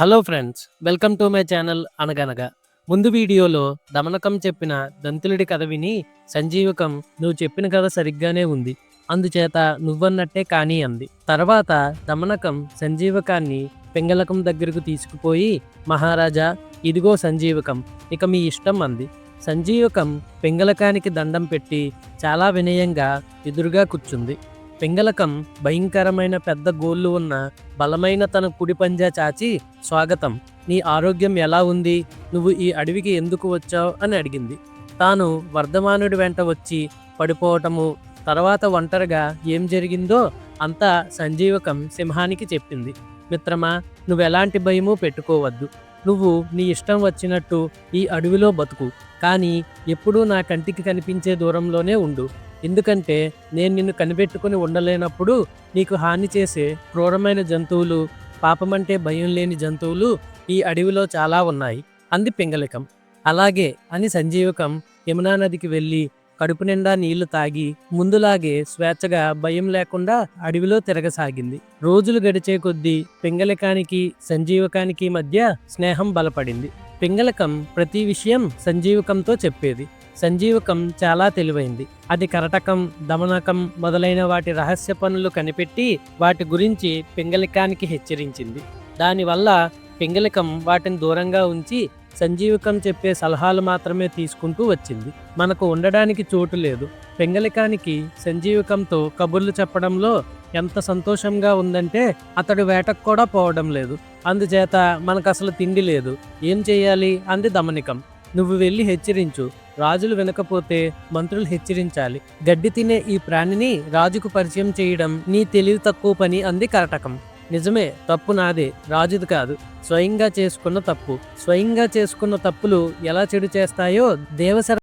Hello friends welcome to my channel అనగనగా ముందు వీడియోలో దమనకం చెప్పిన దంతులుడి కథ విని సంజీవకం నువ్వు చెప్పిన కథ సరిగ్గానే ఉంది. అందుచేత నువ్వన్నట్టే కానీ అంది. తర్వాత దమనకం సంజీవకాన్ని పింగళకం దగ్గరకు తీసుకుపోయి మహారాజా ఇదిగో సంజీవకం. ఇక మీ ఇష్టం అంది. సంజీవకం పింగళకానికి దండం పెట్టి చాలా వినయంగా ఎదురుగా కూర్చుంది. పింగళకం భయంకరమైన పెద్ద గోళ్ళు ఉన్న బలమైన తన కుడి పంజా చాచి స్వాగతం. నీ ఆరోగ్యం ఎలా ఉంది? నువ్వు ఈ అడవికి ఎందుకు వచ్చావు? అని అడిగింది. తాను వర్ధమానుడి వెంట వచ్చి పడిపోవటము తర్వాత ఒంటరిగా ఏం జరిగిందో అంతా సంజీవకం సింహానికి చెప్పింది. మిత్రమా నువ్వెలాంటి భయము పెట్టుకోవద్దు. నువ్వు నీ ఇష్టం వచ్చినట్టు ఈ అడవిలో బతుకు. కానీ ఎప్పుడూ నా కంటికి కనిపించే దూరంలోనే ఉండు. ఎందుకంటే నేను నిన్ను కనిపెట్టుకుని ఉండలేనప్పుడు నీకు హాని చేసే క్రూరమైన జంతువులు పాపమంటే భయం లేని జంతువులు ఈ అడవిలో చాలా ఉన్నాయి. అంది పింగళికం. అలాగే అని సంజీవకం యమునా నదికి వెళ్ళి కడుపు నిండా నీళ్ళు తాగి ముందులాగే స్వేచ్ఛగా భయం లేకుండా అడవిలో తిరగసాగింది. రోజులు గడిచే కొద్దీ పింగళికానికి సంజీవకానికి మధ్య స్నేహం బలపడింది. పింగళకం ప్రతి విషయం సంజీవకంతో చెప్పేది. సంజీవకం చాలా తెలివైంది. అది కరటకం దమనకం మొదలైన వాటి రహస్య పనులు కనిపెట్టి వాటి గురించి పింగళికానికి హెచ్చరించింది. దానివల్ల పింగళికం వాటిని దూరంగా ఉంచి సంజీవకం చెప్పే సలహాలు మాత్రమే తీసుకుంటూ వచ్చింది. మనకు ఉండడానికి చోటు లేదు. పింగళికానికి సంజీవకంతో కబుర్లు చెప్పడంలో ఎంత సంతోషంగా ఉందంటే అతడు వేటకు కూడా పోవడం లేదు. అందుచేత మనకు అసలు తిండి లేదు. ఏం చేయాలి? అంది దమనికం. నువ్వు వెళ్ళి హెచ్చరించు. రాజులు వినకపోతే మంత్రులు హెచ్చరించాలి. గడ్డి తినే ఈ ప్రాణిని రాజుకు పరిచయం చేయడం నీ తెలివి తక్కువ పని అంది కరటకం. నిజమే తప్పు నాదే. రాజుది కాదు. స్వయంగా చేసుకున్న తప్పు. స్వయంగా చేసుకున్న తప్పులు ఎలా చెడు చేస్తాయో దేవసర